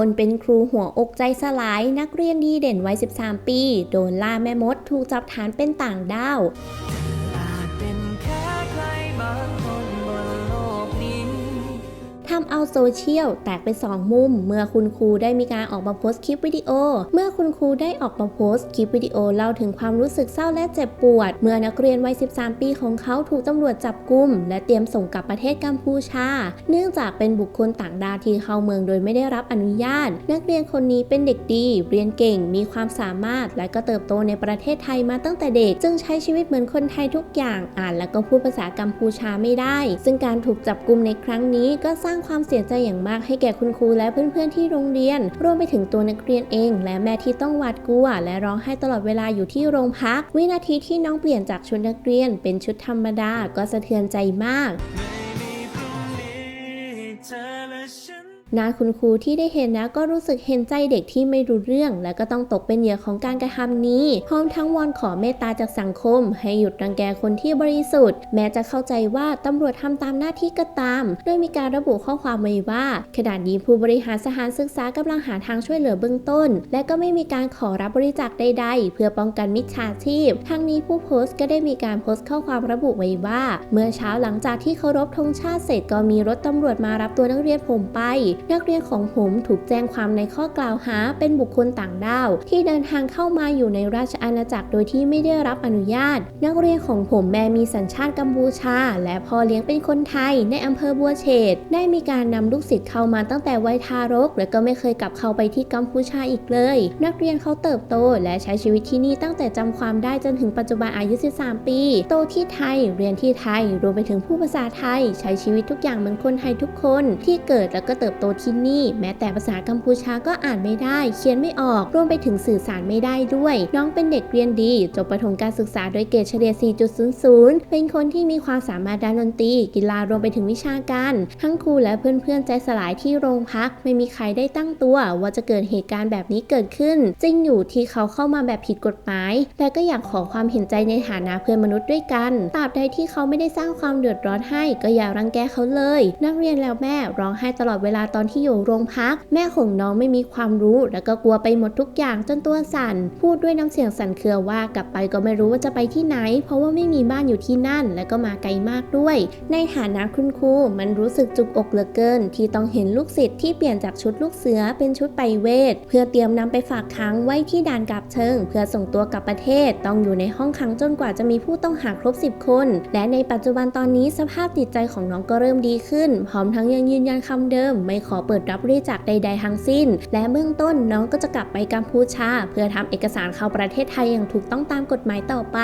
คนเป็นครูหัวอกใจสลาย นักเรียนดีเด่นวัย 13 ปี โดนล่าแม่มดถูกจับฐานเป็นต่างด้าว ทำเอาโซเชียลแตกเป็นสองมุม เมื่อคุณครูได้มีการออกมาโพสต์คลิปวิดีโอ เมื่อคุณครูได้ออกมาโพสต์คลิปวิดีโอเล่าถึงความรู้สึกเศร้าและเจ็บปวด เมื่อนักเรียนวัย 13 ปีของเขาถูกตำรวจจับกุม และเตรียมส่งกลับประเทศกัมพูชา เนื่องจากเป็นบุคคลต่างดาวที่เข้าเมืองโดยไม่ได้รับอนุญาต นักเรียนคนนี้เป็นเด็กดี เรียนเก่งมีความสามารถ และก็เติบโตในประเทศไทยมาตั้งแต่เด็ก จึงใช้ชีวิตเหมือนคนไทยทุกอย่างอ่าน และก็พูดภาษากัมพูชาไม่ได้ ซึ่งการถูกจับกุมในครั้งนี้ก็สร้างางความเสียใจอย่างมากให้แก่คุณครูและเพื่อนๆที่โรงเรียน รวมไปถึงตัวนักเรียนเอง และแม่ที่ต้องหวาดกลัว และร้องไห้ตลอดเวลาอยู่ที่โรงพัก วินาทีที่น้องเปลี่ยนจากชุดนักเรียนเป็นชุดธรรมดาก็สะเทือนใจมาก นนาคุณครูที่ได้เห็นนะก็รู้สึกเห็นใจเด็กที่ไม่รู้เรื่อง และก็ต้องตกเป็นเหยื่อของการกระทำนี้พร้อมทั้งวอนขอเมตตาจากสังคม ให้หยุดรังแกคนที่บริสุทธิ์ แม้จะเข้าใจว่าตำรวจทำตามหน้าที่ก็ตาม โดยมีการระบุข้อความไว้ว่า ขณะนี้ผู้บริหารสถานศึกษากำลังหาทางช่วยเหลือเบื้องต้น และก็ไม่มีการขอรับบริจาคใด ๆ เพื่อป้องกันมิจฉาชีพทั้งนี้ผู้โพสต์ก็ได้มีการโพสต์ข้อความระบุไว้ว่า เมื่อเช้าหลังจากที่เคารพธงชาติเสร็จก็มีรถตำรวจมารับตัวนักเรียนผมไปนักเรียนของผมถูกแจ้งความในข้อกล่าวหา เป็นบุคคลต่างด้าว ที่เดินทางเข้ามาอยู่ในราชอาณาจักรโดยที่ไม่ได้รับอนุญาต นักเรียนของผมแม่มีสัญชาติกัมพูชา และพ่อเลี้ยงเป็นคนไทยในอำเภอบัวเฉดได้มีการนำลูกศิษย์เข้ามาตั้งแต่วัยทารก และก็ไม่เคยกลับเข้าไปที่กัมพูชาอีกเลย นักเรียนเขาเติบโต และใช้ชีวิตที่นี่ตั้งแต่จำความได้จนถึงปัจจุบันอายุ 13 ปี โตที่ไทย เรียนที่ไทย รวมไปถึงผู้ภาษาไทย ใช้ชีวิตทุกอย่างเหมือนคนไทยทุกคนที่เกิดแล้วก็เติบโตที่นี่ แม้แต่ภาษากัมพูชาก็อ่านไม่ได้ เขียนไม่ออก รวมไปถึงสื่อสารไม่ได้ด้วย น้องเป็นเด็กเรียนดี จบประถมการศึกษาโดยเกรดเฉลี่ย 4.00 เป็นคนที่มีความสามารถด้านดนตรี กีฬารวมไปถึงวิชาการ ทั้งครูและเพื่อนๆใจสลายที่โรงพัก ไม่มีใครได้ตั้งตัวว่าจะเกิดเหตุการณ์แบบนี้เกิดขึ้น จริงอยู่ที่เขาเข้ามาแบบผิดกฎหมาย แต่ก็อยากขอความเห็นใจในฐานะเพื่อนมนุษย์ด้วยกัน ตราบใดที่เขาไม่ได้สร้างความเดือดร้อนให้ ก็อย่ารังแกเขาเลย นักเรียนแล้วแม่ร้องไห้ตลอดเวลาตอนที่อยู่โรงพัก แม่ของน้องไม่มีความรู้ แล้วก็กลัวไปหมดทุกอย่างจนตัวสั่น พูดด้วยน้ำเสียงสั่นเครือว่ากลับไปก็ไม่รู้ว่าจะไปที่ไหน เพราะว่าไม่มีบ้านอยู่ที่นั่น และก็มาไกลมากด้วย ในฐานะคุณครูมันรู้สึกจุกอกเหลือเกิน ที่ต้องเห็นลูกศิษย์ที่เปลี่ยนจากชุดลูกเสือเป็นชุดไปเวท เพื่อเตรียมนำไปฝากค้างไว้ที่ด่านกับเชิง เพื่อส่งตัวกลับประเทศ ต้องอยู่ในห้องขังจนกว่าจะมีผู้ต้องหาครบ 10 คน และในปัจจุบันตอนนี้สภาพจิตใจของน้องก็เริ่มดีขึ้น พร้อมทั้งยังยืนยันคำเดิมไม่ขอเปิดรับบริจาคใด ๆ ทั้งสิ้น และเบื้องต้นน้องก็จะกลับไปกัมพูชา เพื่อทำเอกสารเข้าประเทศไทยอย่างถูกต้องตามกฎหมายต่อไป